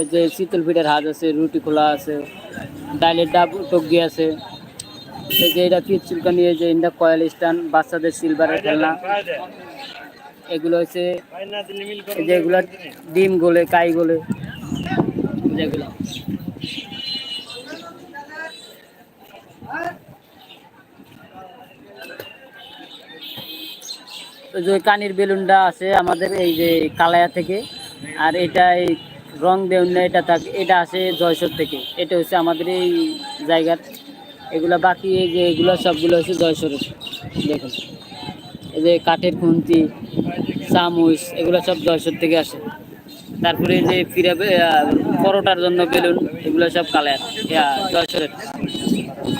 এই যে শীতল পিঠার হাত আছে, রুটি খোলা আছে ডালের ডাব টগি আছে। এই যে এটা পিচ চুলকানি নিয়ে যে ইন্দা কয়েল স্ট্যান্ড বাচ্চাদের সিলভারের খেলনা। এগুলো হচ্ছে, এই যে এগুলো ডিম গোলে, কাই গোলে। যেগুলো যে কানির বেলুনটা আছে আমাদের, এই যে কালায়া থেকে। আর এটাই রং দেউন এটা থাকে এটা আসে জয়সর থেকে। এটা হচ্ছে আমাদের এই জায়গার, এগুলা বাকি এই যে এগুলো সবগুলো হচ্ছে জয়সরের। দেখুন। এই যে কাঠের খুন্তি, চামচ, এগুলো সব জয়সর থেকে আসে। তারপরে যে ফিরে পরোটার জন্য বেলুন, এগুলো সব কালার। জয়সরের।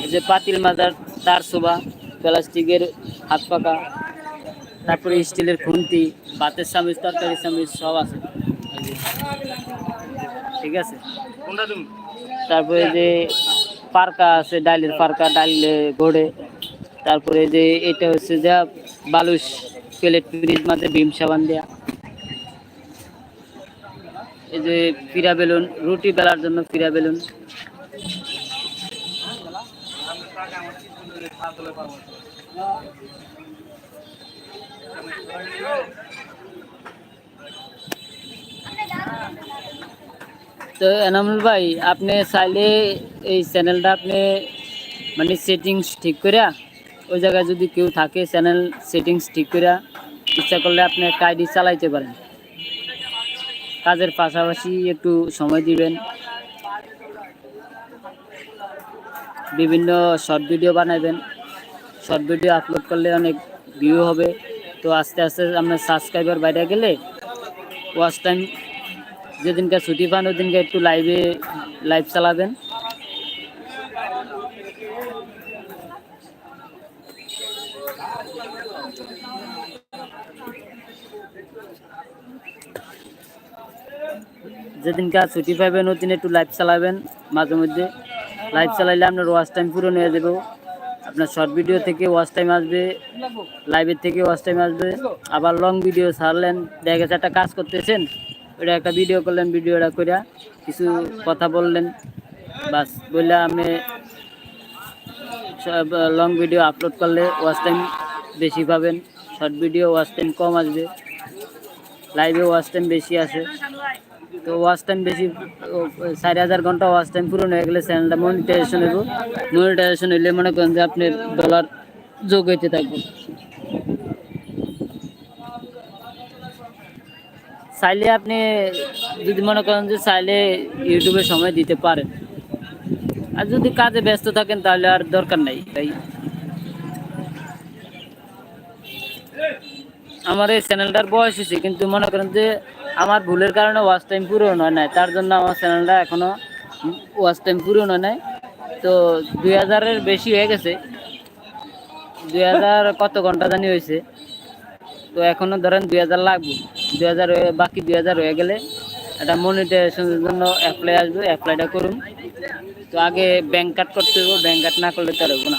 এই যে পাতিল মাজার, তার শোভা, প্লাস্টিকের হাত পাকা তারপরে স্টিলের খুন্তি ভাতের চামচ তরকারি চামচ সব আছে। ঠিক আছে। তারপরে যে পার্কা আছে ডালের পার্কা ডালে ঘোড়ে। তারপরে যে এটা হচ্ছে যা বালুস প্লেট ফ্রিজ মাঝে ভীম সাবান দেয়া। এই যে ফিরা বেলুন রুটি বেলার জন্য ফিরা বেলুন। তো এনামুল ভাই, আপনি চাইলে এই চ্যানেলটা আপনি মানে সেটিংস ঠিক করে ওই জায়গায় যদি কেউ থাকে চ্যানেল সেটিংস ঠিক করে ইচ্ছা করলে আপনি একটা আইডি চালাইতে পারেন। কাজের পাশাপাশি একটু সময় দিবেন। বিভিন্ন শর্ট ভিডিও বানাবেন শর্ট ভিডিও আপলোড করলে অনেক ভিউ হবে। তো আস্তে আস্তে আপনার সাবস্ক্রাইবার বাইরে গেলে ওয়াচ টাইম যেদিনকে ছুটি পান ওদিনকে একটু লাইভে লাইভ চালাবেন। যেদিনকে ছুটি পাবেন ওদিন একটু লাইভ চালাবেন মাঝে মধ্যে। লাইভ চালাইলে আপনার ওয়াচ টাইম পুরো নিয়ে যাবে। আপনার শর্ট ভিডিও থেকে ওয়াচ টাইম আসবে লাইভের থেকে ওয়াচ টাইম আসবে। আবার লং ভিডিও ছাড়লেন, দেখা গেছে একটা কাজ করতেছেন ওটা একটা ভিডিও করলেন ভিডিওটা করে কিছু কথা বললেন। বাস বললে আপনি লং ভিডিও আপলোড করলে ওয়াচ টাইম বেশি পাবেন। শর্ট ভিডিও ওয়াচ টাইম কম আসবে। লাইভে ওয়াচ টাইম বেশি আসে। তো ওয়াচ টাইম বেশি চারি হাজার ঘণ্টা ওয়াচ টাইম পূরণ হয়ে গেলে চ্যানেলটা মনিটাইজেশন হইব। মনিটাইজেশন হইলে মনে করেন যে আপনি ডলার যোগ হইতে থাকবে। চাইলে আপনি যদি মনে করেন যে চাইলে ইউটিউবে সময় দিতে পারেন। আর যদি কাজে ব্যস্ত থাকেন তাহলে আর দরকার নাই। তাই আমার এই চ্যানেলটার বয়স হয়েছে, কিন্তু মনে করেন যে আমার ভুলের কারণে ওয়াচ টাইম পূরণ হয় নাই। তার জন্য আমার চ্যানেলটা এখনও ওয়াচ টাইম পূরণ হয় নাই। তো দুই হাজারের বেশি হয়ে গেছে। দুই হাজার কত ঘণ্টা জানি হয়েছে। তো এখনও ধরেন দুই হাজার লাগবে। দুই হাজার বাকি দুই হাজার হয়ে গেলে একটা মনিটাইজেশনের জন্য অ্যাপ্লাই আসবে অ্যাপ্লাইটা করুন। তো আগে ব্যাংক কার্ড করতে হবে ব্যাংক কার্ড না করলে তো হব না।